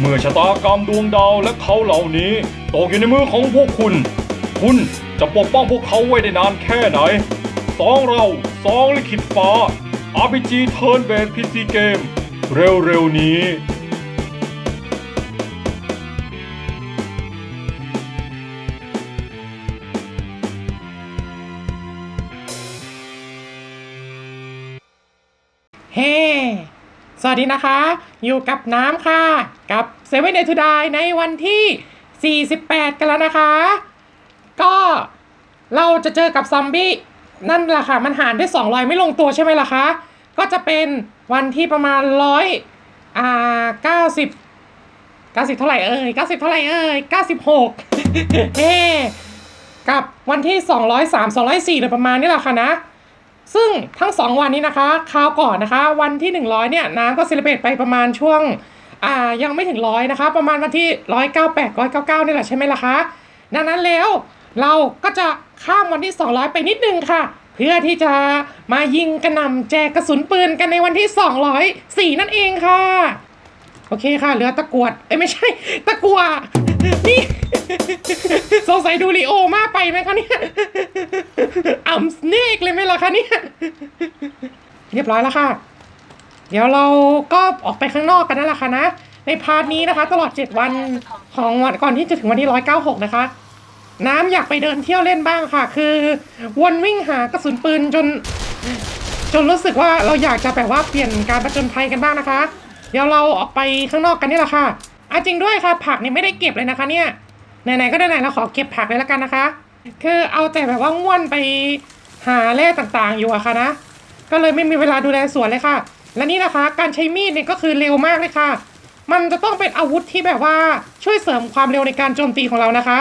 เมื่อชะตากรรมดวงดาวและเขาเหล่านี้ตกอยู่ในมือของพวกคุณ คุณจะปกป้องพวกเขาไว้ได้นานแค่ไหนสองเราสองลิขิตฟ้า RPG Turn Based PC Game เร็วๆนี้เฮ้ สวัสดีนะคะ อยู่กับน้ำค่ะ กับเซเว่นเอทูดายในวันที่ 48 กันแล้วนะคะ ก็เราจะเจอกับซอมบี้นั่นแหละค่ะ มันหารด้วย 200 ไม่ลงตัวใช่ไหมล่ะคะ ก็จะเป็นวันที่ประมาณร้อยอ่า90 90เท่าไหร่เอ่ย90เท่าไหร่เอ่ย96เฮ้กับวันที่203 204โดยประมาณนี้แหละค่ะนะ ซึ่งทั้งสองวันนี้นะคะคราวก่อนนะคะ วันที่ 100เนี่ยน้ำก็เซเลบตไปประมาณช่วงอ่ายังไม่ถึงร้อยนะคะ ประมาณวันที่ร้อยเก้าแปดร้อยเก้าเก้านี่แหละใช่ไหมล่ะคะ ดังนั้นแล้วเราก็จะข้ามวันที่ 200 ไปนิดนึงค่ะ เพื่อที่จะมายิงกระหน่ำแจกกระสุนปืนกันในวันที่ 204 นั่นเองค่ะ โอเคค่ะ เหลือตะกรวดเอ้ยไม่ใช่ ตะกัวนี่ สงสัยดูลีโอมากไปไหมคะเนี่ยอ่ำสเนกเลยไหมล่ะคะเนี่ยเรียบร้อยแล้วค่ะ เดี๋ยวเราก็ออกไปข้างนอกกันนั่นแหละค่ะนะ ในพาร์ทนี้นะคะ ตลอด 7 วันของวันก่อนที่จะถึงวันที่ 196 นะคะ น้ำอยากไปเดินเที่ยวเล่นบ้างค่ะ คือวนวิ่งหากระสุนปืนจน จนรู้สึกว่าเราอยากจะแบบว่าเปลี่ยนการประจนภัยกันบ้างนะคะ เดี๋ยวเราออกไปข้างนอกกันนี่แหละค่ะอะจริงด้วยค่ะ ผักนี่ไม่ได้เก็บเลยนะคะเนี่ยไหนๆก็ได้ไหนเราขอเก็บผักเลยแล้วกันนะคะ คือเอาแต่แบบว่าง่วนไปหาแร่ต่างๆอยู่อะค่ะนะ ก็เลยไม่มีเวลาดูแลสวนเลยค่ะ และนี่นะคะ การใช้มีดเนี่ยก็คือเร็วมากเลยค่ะ มันจะต้องเป็นอาวุธที่แบบว่าช่วยเสริมความเร็วในการโจมตีของเรานะคะ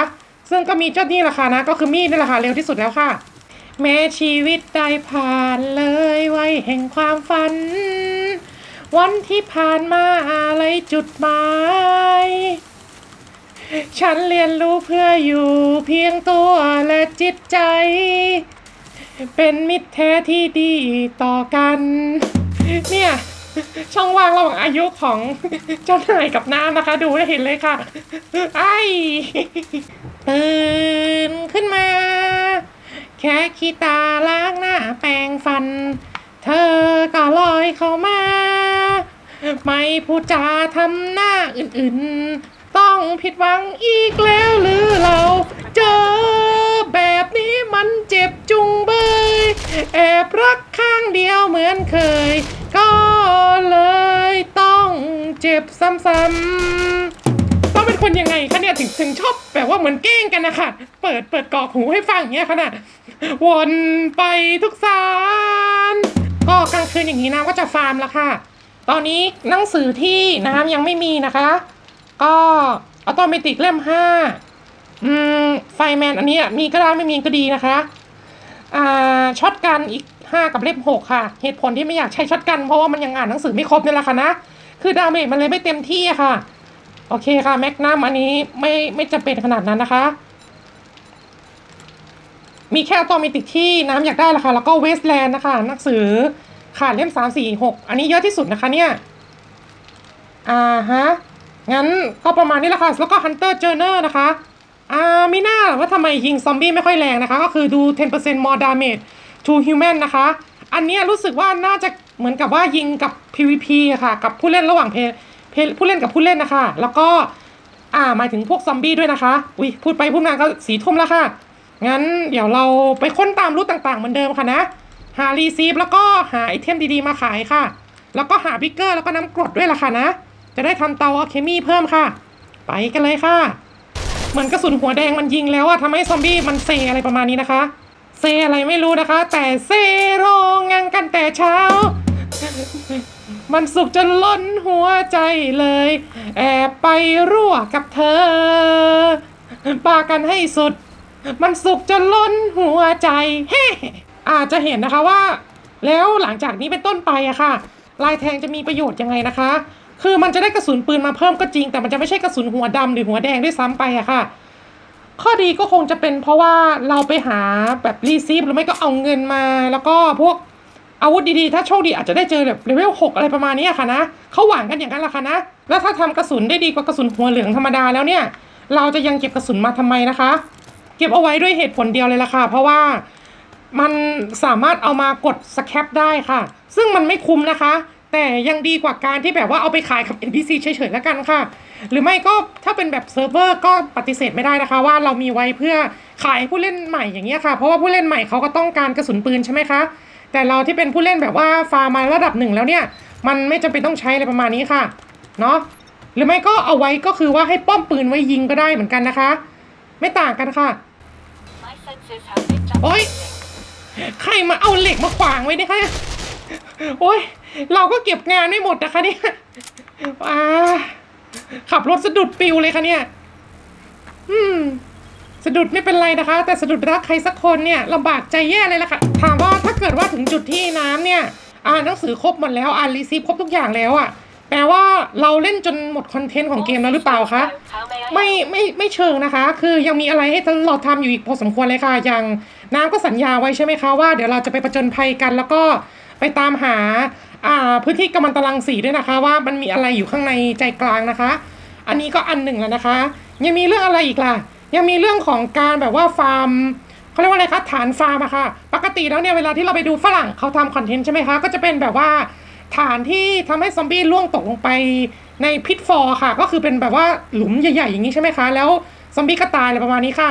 ซึ่งก็มีเจ้านี่แหละค่ะนะ ก็คือมีดนี่แหละค่ะเร็วที่สุดแล้วค่ะ แม้ชีวิตได้ผ่านเลยไว้แห่งความฝัน วันที่ผ่านมาอะไรจุดหมาย ฉันเรียนรู้เพื่ออยู่เพียงตัวและจิตใจ เป็นมิตรแท้ที่ดีต่อกัน เนี่ยช่องว่างระหว่างอายุของเจ้านายกับน้ำนะคะ ดูได้เห็นเลยค่ะ ไอ้ตื่นขึ้นมา แค่ขี้ตาล้างหน้าแปรงฟัน เธอก็ลอยเข้ามา ไม่พูดจาทำหน้าอื่นๆ ต้องผิดหวังอีกแล้วหรือเรา เจอแบบนี้มันเจ็บจุงเบย แอบรักข้างเดียวเหมือนเคย ก็เลยต้องเจ็บซ้ำๆต้องเป็นคนยังไงคะเนี่ยถึงถึงชอบแบบว่าเหมือนเก้งกันนะคะเปิดเปิดกรอกหูให้ฟังเงี้ยค่ะน่ะวนไปทุกสารก็กลางคืนอย่างนี้น้ำก็จะฟาร์มล้วค่ะ ตอนนี้หนังสือที่น้ำยังไม่มีนะคะ ก็ออโตเมติกเล่มห้าอืมไฟแมนอันนี้มีก็ได้ไม่มีก็ดีนะคะอ่าช็อตกันอีกห้ากับเล่มหกค่ะ เหตุผลที่ไม่อยากใช้ช็อตกันเพราะว่ามันยังอ่านหนังสือไม่ครบนี่แหละค่ะนะ คือดาเมจมันเลยไม่เต็มที่ค่ะ โอเคค่ะแมกนัมอันนี้ไม่ไม่จำเป็นขนาดนั้นนะคะ มีแค่ตัวมิติกที่น้ำอยากได้ละค่ะ แล้วก็เวสแลนด์นะคะหนังสือ ขาดเล่มสามสี่หกอันนี้เยอะที่สุดนะคะเนี่ย อ่าฮะ งั้นก็ประมาณนี้ละค่ะ แล้วก็ Hunter Journal นะคะ อ่าไม่น่าว่าทำไมยิงซอมบี้ไม่ค่อยแรงนะคะ ก็คือดู 10% more damage to human นะคะ อันนี้รู้สึกว่าน่าจะเหมือนกับว่ายิงกับ PVP ะค่ะ กับผู้เล่นระหว่างเพเพผู้เล่นกับผู้เล่นนะคะ แล้วก็อ่าหมายถึงพวกซอมบี้ด้วยนะคะ อุ้ยพูดไปพูดมาก็สีทุ่มแล้วค่ะ งั้นเดี๋ยวเราไปค้นตามรูทต่างๆเหมือนเดิมค่ะนะ หารีซีฟแล้วก็หาไอเทมดีๆมาขายค่ะ แล้วก็หาบิ๊กเกอร์แล้วก็น้ำกรดด้วยล่ะค่ะนะ จะได้ทำเตาอะเคมีเพิ่มค่ะ ไปกันเลยค่ะ เหมือนกระสุนหัวแดงมันยิงแล้วอะทำให้ซอมบี้มันเซอะไรประมาณนี้นะคะ เซอะไรไม่รู้นะคะ แต่เซโรงงานกันแต่เช้า มันสุกจนล้นหัวใจเลย แอบไปรั่วกับเธอปากันให้สุด มันสุกจนล้นหัวใจเฮ้ อาจจะเห็นนะคะว่า แล้วหลังจากนี้เป็นต้นไปอะค่ะ ลายแทงจะมีประโยชน์ยังไงนะคะ คือมันจะได้กระสุนปืนมาเพิ่มก็จริง แต่มันจะไม่ใช่กระสุนหัวดำหรือหัวแดงด้วยซ้ำไปอะค่ะ ข้อดีก็คงจะเป็นเพราะว่าเราไปหาแบบรีซีฟหรือไม่ก็เอาเงินมา แล้วก็พวกอาวุธดีๆ ถ้าโชคดีอาจจะได้เจอแบบเลเวลหกอะไรประมาณนี้อะค่ะนะเขาหวังกันอย่างนั้นละค่ะนะ แล้วถ้าทำกระสุนได้ดีกว่ากระสุนหัวเหลืองธรรมดาแล้วเนี่ย เราจะยังเก็บกระสุนมาทำไมนะคะ เก็บเอาไว้ด้วยเหตุผลเดียวเลยล่ะค่ะ เพราะว่า มันสามารถเอามากดสแคปได้ค่ะ ซึ่งมันไม่คุ้มนะคะ แต่ยังดีกว่าการที่แบบว่าเอาไปขายกับ NPC เฉยๆแล้วกันค่ะ หรือไม่ก็ถ้าเป็นแบบเซิร์ฟเวอร์ก็ปฏิเสธไม่ได้นะคะ ว่าเรามีไว้เพื่อขายให้ผู้เล่นใหม่อย่างเงี้ยค่ะ เพราะว่าผู้เล่นใหม่เขาก็ต้องการกระสุนปืนใช่ไหมคะ แต่เราที่เป็นผู้เล่นแบบว่าฟาร์มมาระดับหนึ่งแล้วเนี่ย มันไม่จำเป็นต้องใช้อะไรประมาณนี้ค่ะ เนาะหรือไม่ก็เอาไว้ก็คือว่าให้ป้อมปืนไว้ยิงก็ได้เหมือนกันนะคะ ไม่ต่างกันค่ะ My senses have ใครมาเอาเหล็กมาขวางไว้เนี่ยคะโอ้ยเราก็เก็บงานไม่หมดนะคะเนี่ยอ่าขับรถสะดุดปิวเลยค่ะเนี่ย อืม สะดุดไม่เป็นไรนะคะ แต่สะดุดรักใครสักคนเนี่ยลำบากใจแย่เลยล่ะค่ะ ถามว่าถ้าเกิดว่าถึงจุดที่น้ำเนี่ย อ่านหนังสือครบหมดแล้ว อ่านรีซีฟครบทุกอย่างแล้วอะ่ะ แปลว่าเราเล่นจนหมดคอนเทนต์ของเกมแล้วหรือเปล่าคะ ไม่ไม่ไม่เชิงนะคะ คือยังมีอะไรให้เราทำอยู่อีกพอสมควรเลยค่ะ อย่างน้ำก็สัญญาไว้ใช่ไหมคะว่าเดี๋ยวเราจะไปประจนภัยกัน แล้วก็ไปตามหาอ่าพื้นที่กำมันตรังสีด้วยนะคะ ว่ามันมีอะไรอยู่ข้างในใจกลางนะคะ อันนี้ก็อันหนึ่งแล้วนะคะ ยังมีเรื่องอะไรอีกล่ะ ยังมีเรื่องของการแบบว่าฟาร์มเขาเรียกว่าอะไรคะฐานฟาร์มอะค่ะ ปกติแล้วเนี่ยเวลาที่เราไปดูฝรั่งเขาทำคอนเทนต์ใช่ไหมคะ ก็จะเป็นแบบว่า ฐานที่ทำให้ซอมบี้ล่วงตกลงไปในพิทฟอร์ค่ะ ก็คือเป็นแบบว่าหลุมใหญ่ๆอย่างนี้ใช่ไหมคะ แล้วซอมบี้ก็ตายอะไรประมาณนี้ค่ะ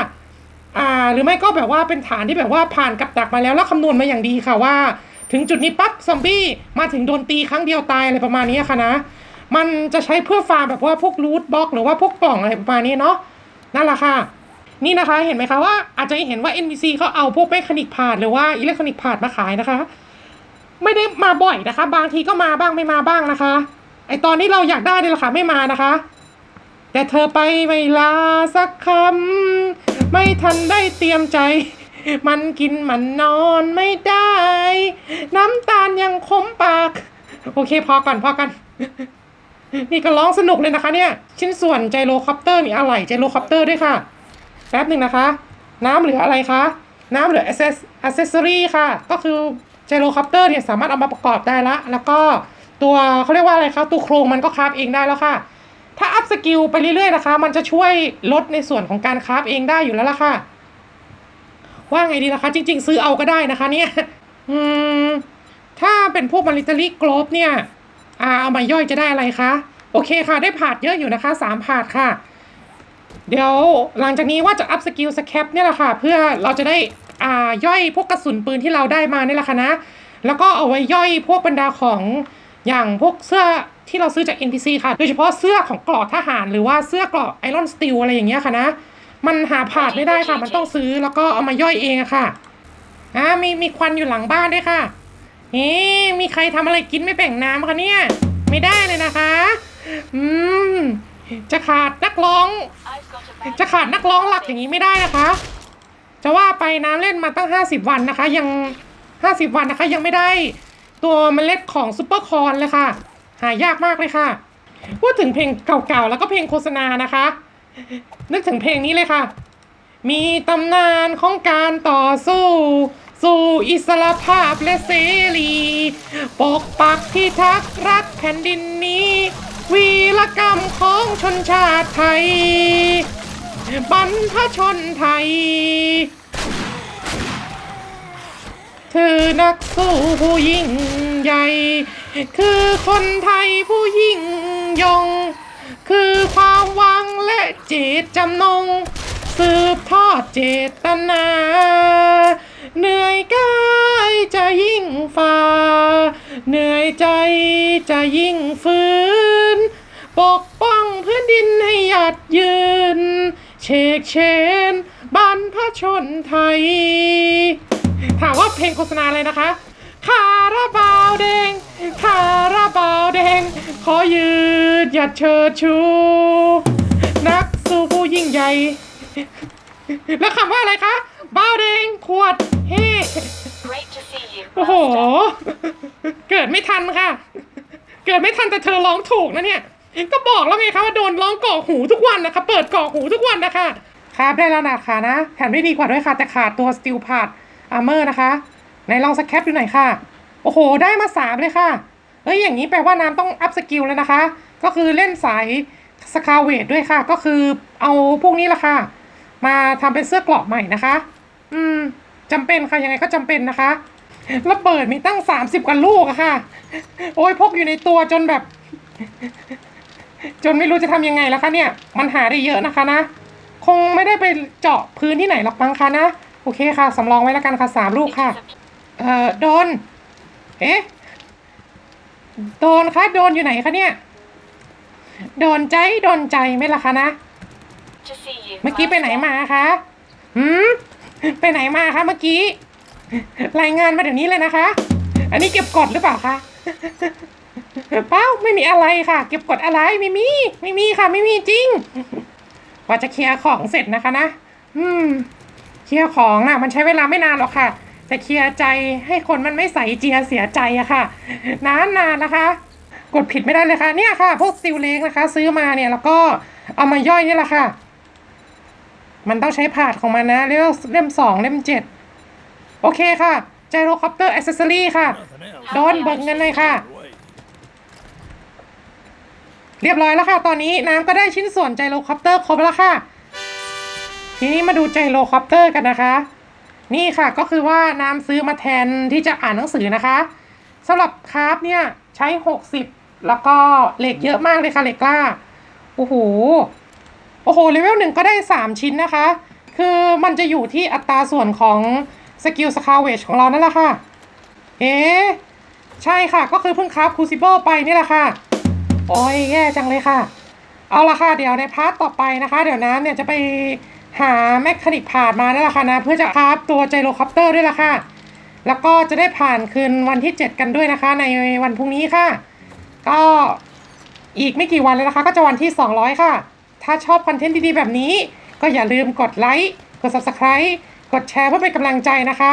อ่า หรือไม่ก็แบบว่าเป็นฐานที่แบบว่าผ่านกับดักมาแล้วแล้วคำนวณมาอย่างดีค่ะว่า ถึงจุดนี้ปั๊บซอมบี้มาถึงโดนตีครั้งเดียวตายอะไรประมาณนี้ค่ะนะ มันจะใช้เพื่อฟาร์มแบบว่าพวกรูทบล็อกหรือว่าพวกกล่องอะไรประมาณนี้เนาะ นั่นแหละค่ะ นี่นะคะเห็นไหมคะว่าอาจจะเห็นว่า NPC เขาเอาพวกเมคานิกพาดหรือว่าอิเล็กทรอนิกส์พาดมาขายนะคะ ไม่ได้มาบ่อยนะคะ บางทีก็มาบ้างไม่มาบ้างนะคะ ไอตอนที่เราอยากได้เนี่ยแหละค่ะไม่มานะคะ แต่เธอไปไม่ลาสักคำไม่ทันได้เตรียมใจ มันกินมันนอนไม่ได้ น้ำตาลยังคมปาก โอเคพอก่อนพอกัน นี่ก็ร้องสนุกเลยนะคะเนี่ย ชิ้นส่วนไจโรคอปเตอร์มีอะไหล่ไจโรคอปเตอร์ด้วยค่ะแป๊บหนึ่งนะคะ น้ำเหลืออะไรคะ น้ำเหลือ access accessory ค่ะ ก็คือ ไจโรคอปเตอร์เนี่ยสามารถเอามาประกอบได้ละ แล้วก็ตัวเขาเรียกว่าอะไรคะตัวโครงมันก็คราฟเองได้แล้วค่ะ ถ้าอัพสกิลไปเรื่อยๆนะคะ มันจะช่วยลดในส่วนของการคราฟเองได้อยู่แล้วล่ะค่ะ ว่าไงดีล่ะคะ จริง ๆ ซื้อเอาก็ได้นะคะเนี่ยอืมถ้าเป็นพวกมาริตารีกรอบเนี่ยอ่าเอามาย่อยจะได้อะไรคะ โอเคค่ะ ได้ผาดเยอะอยู่นะคะสามผาดค่ะ เดี๋ยวหลังจากนี้ว่าจะอัพสกิลสแคปเนี่ยแหละค่ะ เพื่อเราจะได้ อ่าย่อยพวกกระสุนปืนที่เราได้มาเนี่ยแหละค่ะนะ แล้วก็เอาไว้ย่อยพวกบรรดาของอย่างพวกเสื้อที่เราซื้อจาก NPC ค่ะ โดยเฉพาะเสื้อของเกราะทหาร หรือว่าเสื้อเกราะไอรอนสตีลอะไรอย่างเงี้ยค่ะนะ มันหาผาดไม่ได้ค่ะ มันต้องซื้อแล้วก็เอามาย่อยเองอะค่ะ อ่า มีมีควันอยู่หลังบ้านด้วยค่ะ เอ๊มีใครทำอะไรกินไม่แบ่งน้ำคะเนี่ย ไม่ได้เลยนะคะ อืม จะขาดนักร้อง จะขาดนักร้องหลักอย่างนี้ไม่ได้นะคะ จะว่าไปน้ำเล่นมาตั้ง 50 วันนะคะ ยัง 50 วันนะคะยังไม่ได้ตัวเมล็ดของซูเปอร์คอนเลยค่ะ หายากมากเลยค่ะ พูดถึงเพลงเก่าๆ แล้วก็เพลงโฆษณานะคะ นึกถึงเพลงนี้เลยค่ะ มีตำนานของการต่อสู้ สู่อิสรภาพและเสรีปกปักพิทักษ์รักแผ่นดินนี้ วีรกรรมของชนชาติไทยบรรพชนไทย เธอนักสู้ผู้ยิ่งใหญ่ คือคนไทยผู้ยิ่งยง คือความหวังและเจตจำนง สืบทอดเจตนา เหนื่อยกายจะยิ่งฝ่า เหนื่อยใจจะยิ่งฝืนปกป้องพื้นดินให้หยัดยืน เชกเชนบรรพชนไทย ถามว่าเพลงโฆษณาอะไรนะคะ คาราบาวแดง คาราบาวแดง ขอยืดหยัดเชิดชู นักสู้ผู้ยิ่งใหญ่ แล้วคำว่าอะไรคะ บาวแดง ขวด เฮ้ Great to see you. โอ้โห Master. เกิดไม่ทันค่ะ เกิดไม่ทันแต่เธอร้องถูกนะเนี่ย ก็บอกแล้วไงคะว่าโดนร้องก่อหูทุกวันนะคะ เปิดก่อหูทุกวันนะคะ ครับได้แล้วนะคะนะ แถมได้ดีกว่าด้วยค่ะ แต่ขาดตัวสติลพาด อาร์เมอร์นะคะไหนลองสแคปดูหน่อยค่ะ โอ้โห ได้มาสามเลยค่ะ เอ้ย อย่างนี้แปลว่าน้ำต้องอัพสกิลแล้วนะคะ ก็คือเล่นสายสคาเวทด้วยค่ะ ก็คือเอาพวกนี้ละค่ะ มาทำเป็นเสื้อกราะใหม่นะคะ อืมจำเป็นค่ะ ยังไงก็จำเป็นนะคะระเบิดมีตั้งสามสิบกว่าลูกอะค่ะ โอ้ยพกอยู่ในตัวจนแบบ จนไม่รู้จะทำยังไงแล้วคะเนี่ย มันหาได้เยอะนะคะนะ คงไม่ได้ไปเจาะพื้นที่ไหนหรอกมั้งคะนะ โอเคค่ะ สำรองไว้แล้วกันค่ะสามลูกค่ะ เอ่อ โดน เอ๊ะ โดนคะ โดนอยู่ไหนคะเนี่ย โดนใจ โดนใจไหมล่ะคะนะ เมื่อกี้ไปไหนมาคะหืม ไปไหนมาคะเมื่อกี้ รายงานมาเดี๋ยวนี้เลยนะคะ อันนี้เก็บกดหรือเปล่าคะเปล่าไม่มีอะไรค่ะ เก็บกดอะไรไม่มี ไม่มีค่ะ ไม่มีจริง ว่าจะเคลียร์ของเสร็จนะคะนะ อืม ลียร์ของน่ะมันใช้เวลาไม่นานหรอกค่ะ แต่เคลียร์ใจให้คนมันไม่ใส่เจียเสียใจอะค่ะ นานนานนะคะ กดผิดไม่ได้เลยค่ะ เนี่ยค่ะ พวกซิลเล็กนะคะ ซื้อมาเนี่ยแล้วก็เอามาย่อยนี่แหละค่ะ มันต้องใช้ผาดของมันนะเรียกว่าเล่มสองเล่มเจ็ดโอเคค่ะไจโรคอปเตอร์อ c เซสซอรี่ค่ะ โดนเบิกเงินเลยค่ะ เรียบร้อยแล้วค่ะ ตอนนี้น้ำก็ได้ชิ้นส่วนไจโรคอปเตอร์ครบแล้วค่ะ ทีนี้มาดูไจโรคอปเตอร์กันนะคะ นี่ค่ะก็คือว่าน้ำซื้อมาแทนที่จะอ่านหนังสือนะคะสำหรับคราฟเนี่ยใช้ 60 แล้วก็เหล็กเยอะมากเลยค่ะเหล็กกล้าโอ้โหโอ้โหเลเวลหนึ่งก็ได้ 3 ชิ้นนะคะ คือมันจะอยู่ที่อัตราส่วนของสกิลสคาเวชของเรานั่นแหละค่ะ เอ๊ใช่ค่ะก็คือเพิ่งคราฟคูซิเบิลไปนี่แหละค่ะ โอ้ยแย่จังเลยค่ะ เอาละค่ะ เดี๋ยวในพาร์ทต่อไปนะคะ เดี๋ยวน้ำเนี่ยจะไป หาแมคคานิกผ่านมานั่นแหละค่ะนะ เพื่อจะคราฟตัวไจโรคอปเตอร์ด้วยละค่ะ แล้วก็จะได้ผ่านคืนวันที่ 7 กันด้วยนะคะ ในวันพรุ่งนี้ค่ะ ก็อีกไม่กี่วันเลยนะคะ ก็จะวันที่ 200 ค่ะ ถ้าชอบคอนเทนต์ดีๆ แบบนี้ ก็อย่าลืมกดไลค์กด subscribe กดแชร์เพื่อเป็นกำลังใจนะคะ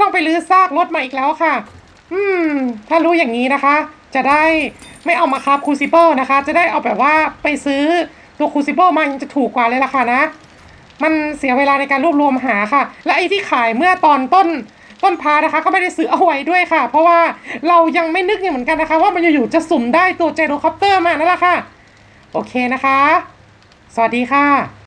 ต้องไปรื้อซากรถมาอีกแล้วค่ะ อืม ถ้ารู้อย่างนี้นะคะ จะได้ไม่เอามาคาบคูซิเบิลนะคะ จะได้เอาแบบว่าไปซื้อตัวคูซิเบิลมายังจะถูกกว่าเลยล่ะค่ะนะ มันเสียเวลาในการรวบรวมหาค่ะ และไอ้ที่ขายเมื่อตอนต้นต้นพานะคะก็ไม่ได้ซื้อเอาไว้ด้วยค่ะ เพราะว่าเรายังไม่นึกอย่างเหมือนกันนะคะ ว่ามันอยู่ๆจะสุ่มได้ตัวเจโรคอปเตอร์มานั่นแหละค่ะ โอเคนะคะ สวัสดีค่ะ